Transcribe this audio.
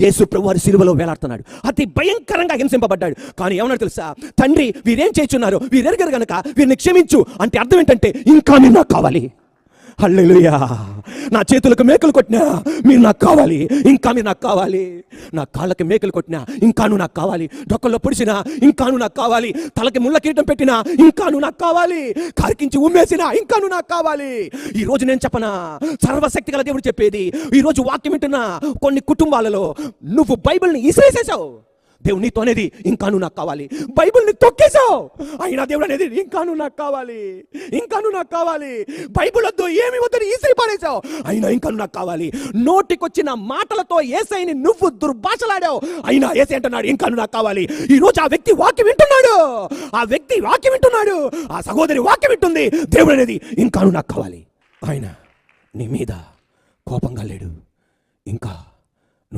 యేసు ప్రభు వారి సిలువలో వేలాడుతున్నాడు. అతి భయంకరంగా హింసింపబడ్డాడు. కానీ ఏమన్నాడు తెలుసా? తండ్రి వీరేం చేస్తున్నారు వీరెరగరు గనక వీరిని క్షమించు. అంటే అర్థం ఏంటంటే ఇంకా మీరు నాకు కావాలి. హల్లెలూయా. నా చేతులకు మేకలు కొట్టినా మీరు నాకు కావాలి. ఇంకా మీరు నాకు కావాలి. నా కాళ్ళకి మేకలు కొట్టినా ఇంకా నువ్వు నాకు కావాలి. డొక్కల్లో పొడిచినా ఇంకా నువ్వు నాకు కావాలి. తలకి ముళ్ళ కీటం పెట్టినా ఇంకా నువ్వు నాకు కావాలి. కరికించి ఉమ్మేసినా ఇంకా నువ్వు నాకు కావాలి. ఈ రోజు నేను చెప్పనా? సర్వశక్తి గల దేవుడు చెప్పేది. ఈ రోజు వాక్యం వింటున్నా. కొన్ని కుటుంబాలలో నువ్వు బైబిల్ని ఇసిరేసేసావు దేవుడు నీతో అనేది ఇంకాను నువ్వు నాకు కావాలి. బైబిల్ని తొక్కేశావు. అయినా దేవుడు అనేది ఇంకా నువ్వు నాకు కావాలి. ఇంకాను నువ్వు నాకు కావాలి. బైబుల్ వద్దు ఏమి వద్దని ఈసిరి పారేశావు. అయినా ఇంకాను నువ్వు నాకు కావాలి. నోటికొచ్చిన మాటలతో ఏసైని నువ్వు దుర్భాషలాడావు. అయినా ఏసై అంటున్నాడు ఇంకాను నాకు కావాలి. ఈరోజు ఆ వ్యక్తి వాక్యం వింటున్నాడు. ఆ వ్యక్తి వాక్యం వింటున్నాడు. ఆ సహోదరి వాక్యం వింటుంది. దేవుడు అనేది ఇంకాను నువ్వు నాకు కావాలి. ఆయన నీ మీద కోపంగా లేడు. ఇంకా